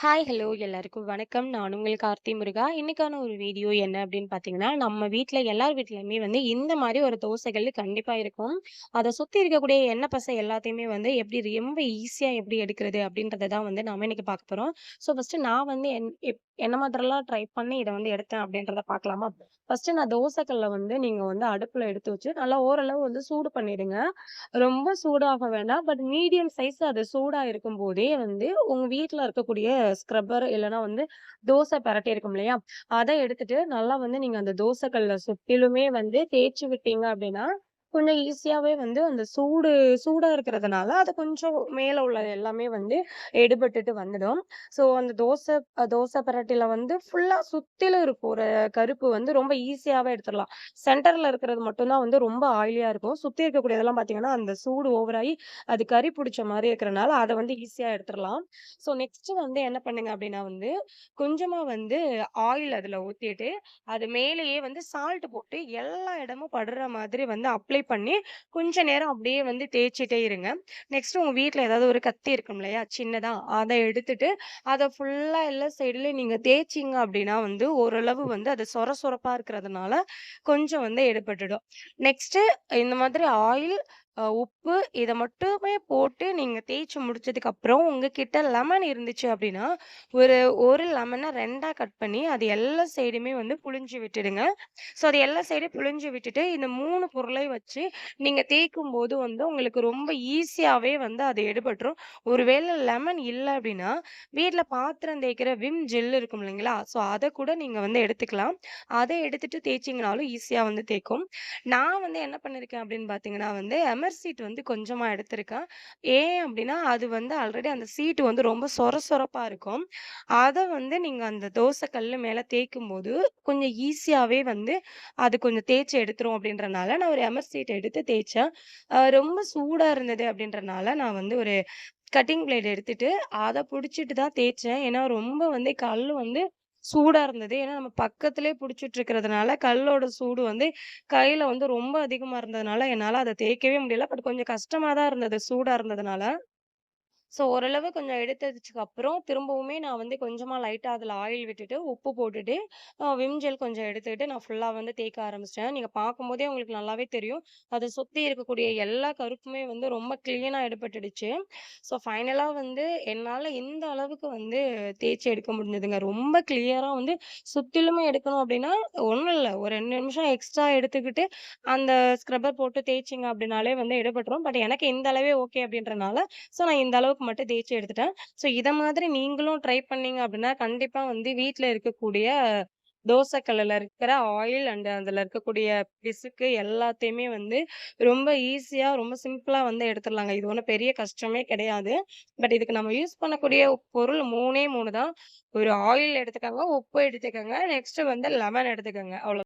Hi, hello எல்லாருக்கும் வணக்கம். நான் உங்கள் கார்த்தி முருகா. இன்னைக்கான ஒரு வீடியோ என்ன அப்படின்னு பார்த்தீங்கன்னா, நம்ம வீட்டில் எல்லார் வீட்லையுமே வந்து இந்த மாதிரி ஒரு தோசைகள் கண்டிப்பாக இருக்கும். அதை சுற்றி இருக்கக்கூடிய எண்ணெய் பசை எல்லாத்தையுமே வந்து எப்படி ரொம்ப ஈஸியாக எப்படி எடுக்கிறது அப்படின்றத தான் வந்து நாம் இன்னைக்கு பார்க்க போகிறோம் ஸோ ஃபர்ஸ்ட்டு நான் வந்து என் எப் என்ன மாதிரிலாம் ட்ரை பண்ணி இதை வந்து எடுத்தேன் அப்படின்றத பார்க்கலாமா? ஃபர்ஸ்ட்டு நான் தோசைகளில் வந்து நீங்கள் வந்து அடுப்பில் எடுத்து வச்சு நல்லா ஓரளவு வந்து சூடு பண்ணிடுங்க. ரொம்ப சூடாக வேண்டாம். பட் மீடியம் சைஸ் அது சூடாக இருக்கும் போதே வந்து உங்கள் வீட்டில் இருக்கக்கூடிய ஸ்க்ரப்பர் இல்லன்னா வந்து தோசை பரட்டி இருக்கும் இல்லையா? அதை எடுத்துட்டு நல்லா வந்து நீங்க அந்த தோசை கல்ல சுத்திலுமே வந்து தேய்ச்சு விட்டீங்க அப்படின்னா, கொஞ்சம் ஈஸியாவே வந்து அந்த சூடு சூடா இருக்கிறதுனால, அது கொஞ்சம் மேல உள்ள எல்லாமே வந்து எடுபட்டுட்டு வந்துடும். ஸோ அந்த தோசை தோசை பிரட்டில வந்து ஃபுல்லா சுத்திலும் இருக்கும் ஒரு கருப்பு வந்து ரொம்ப ஈஸியாவே எடுத்துடலாம். சென்டர்ல இருக்கிறது மட்டும்தான் வந்து ரொம்ப ஆயிலியா இருக்கும். சுத்தி இருக்கக்கூடியதெல்லாம் பார்த்தீங்கன்னா, அந்த சூடு ஓவராகி அது கரி புடிச்ச மாதிரி இருக்கிறனால, அத வந்து ஈஸியா எடுத்துடலாம் ஸோ நெக்ஸ்ட் வந்து என்ன பண்ணுங்க அப்படின்னா வந்து, கொஞ்சமா வந்து ஆயில் அதுல ஊத்திட்டு, அது மேலேயே வந்து சால்ட் போட்டு எல்லா இடமும் படுற மாதிரி வந்து அப்ளை பண்ணி, கொஞ்ச நேரம் அப்படியே வந்து தேய்ச்சிட்டே இருங்க. நெக்ஸ்ட் உங்க வீட்ல ஏதாவது ஒரு கத்தி இருக்கும் இல்லையா? சின்னதா அதை எடுத்துட்டு, அதை ஃபுல்லா எல்லா சைடுல நீங்க தேய்ச்சீங்க அப்படின்னா வந்து, ஓரளவு வந்து அது சொர சொரப்பா இருக்கிறதுனால, கொஞ்சம் வந்து எடுபட்டுடும். நெக்ஸ்ட்டு இந்த மாதிரி ஆயில், அ உப்பு இத மட்டுமே போட்டு நீங்க தேய்ச்சு முடிச்சதுக்கப்புறம், உங்ககிட்ட லெமன் இருந்துச்சு அப்படின்னா, ஒரு 1 லெமன 2ஆ கட் பண்ணி, அது எல்லா சைடுமே வந்து புழிஞ்சு விட்டுடுங்க. ஸோ அது எல்லா சைடும் புழிஞ்சு விட்டுட்டு, இந்த 3 பொருளையும் வச்சு நீங்க தேய்க்கும்போது வந்து உங்களுக்கு ரொம்ப ஈஸியாவே வந்து அது எடுபட்டுரும். ஒருவேள லெமன் இல்ல அப்படின்னா, வீட்ல பாத்திரம் தேய்க்கிற விம் ஜெல் இருக்கும் இல்லைங்களா? ஸோ அத கூட நீங்க வந்து எடுத்துக்கலாம். அத எடுத்துட்டு தேய்ச்சீங்கனாலும் ஈஸியா வந்து தேய்க்கும். நான் வந்து என்ன பண்ணியிருக்கேன் அப்படின்னு பார்த்தீங்கன்னா வந்து, எமர் சீட் வந்து கொஞ்சமாக எடுத்திருக்கேன். ஏன் அப்படின்னா, அது வந்து ஆல்ரெடி அந்த சீட்டு வந்து ரொம்ப சொர சொரப்பாக இருக்கும். அதை வந்து நீங்கள் அந்த தோசை கல் மேலே தேய்க்கும்போது, கொஞ்சம் ஈஸியாகவே வந்து அது கொஞ்சம் தேய்ச்சி எடுத்துரும் அப்படின்றனால, நான் ஒரு எமர் சீட் எடுத்து தேய்ச்சேன். ரொம்ப சூடாக இருந்தது அப்படின்றனால, நான் வந்து ஒரு கட்டிங் பிளேட் எடுத்துட்டு, அதை பிடிச்சிட்டு தான் தேய்ச்சேன். ஏன்னா ரொம்ப வந்து கல் வந்து சூடாக இருந்தது. ஏன்னா நம்ம பக்கத்திலேயே பிடிச்சிட்டு இருக்கிறதுனால, கல்லோட சூடு வந்து கையில் வந்து ரொம்ப அதிகமாக இருந்ததுனால, என்னால் அதை தேய்க்கவே முடியல. பட் கொஞ்சம் கஷ்டமாக தான் இருந்தது, சூடாக இருந்ததுனால. ஸோ ஓரளவு கொஞ்சம் எடுத்ததுக்கு அப்புறம், திரும்பவுமே நான் வந்து கொஞ்சமாக லைட்டாக அதில் ஆயில் விட்டுட்டு, உப்பு போட்டுட்டு, விம் ஜெல் கொஞ்சம் எடுத்துக்கிட்டு நான் ஃபுல்லாக வந்து தேய்க்க ஆரம்பிச்சிட்டேன் நீங்கள் பார்க்கும்போதே உங்களுக்கு நல்லாவே தெரியும். அதை சுற்றி இருக்கக்கூடிய எல்லா கருப்புமே வந்து ரொம்ப க்ளீனாக எடுப்பட்டுடுச்சு ஸோ ஃபைனலாக வந்து என்னால் இந்த அளவுக்கு வந்து தேய்ச்சி எடுக்க முடிஞ்சதுங்க. ரொம்ப கிளியராக வந்து சுத்திலுமே எடுக்கணும் அப்படின்னா ஒன்றும் இல்லை ஒரு ரெண்டு நிமிஷம் எக்ஸ்ட்ரா எடுத்துக்கிட்டு, அந்த ஸ்க்ரப்பர் போட்டு தேய்ச்சிங்க அப்படின்னாலே வந்து எடுபட்டுரும். பட் எனக்கு இந்த அளவே ஓகே அப்படின்றனால ஸோ நான் இந்த அளவுக்கு மட்டும் தேய்ச்சி எடுத்துட்டேன். ஸோ இதை மாதிரி நீங்களும் ட்ரை பண்ணீங்க அப்படின்னா கண்டிப்பாக வந்து வீட்டில் இருக்கக்கூடிய தோசை இருக்கிற ஆயில் அண்ட் அதில் இருக்கக்கூடிய பிசுக்கு எல்லாத்தையுமே வந்து ரொம்ப ஈஸியாக ரொம்ப சிம்பிளாக வந்து எடுத்துடலாங்க. இது ஒன்றும் பெரிய கஷ்டமே கிடையாது. பட் இதுக்கு நம்ம யூஸ் பண்ணக்கூடிய பொருள் 3ஏ 3 தான். ஒரு ஆயில் எடுத்துக்கோங்க, உப்பு எடுத்துக்கோங்க, நெக்ஸ்ட் வந்து லெமன் எடுத்துக்கோங்க. அவ்வளோ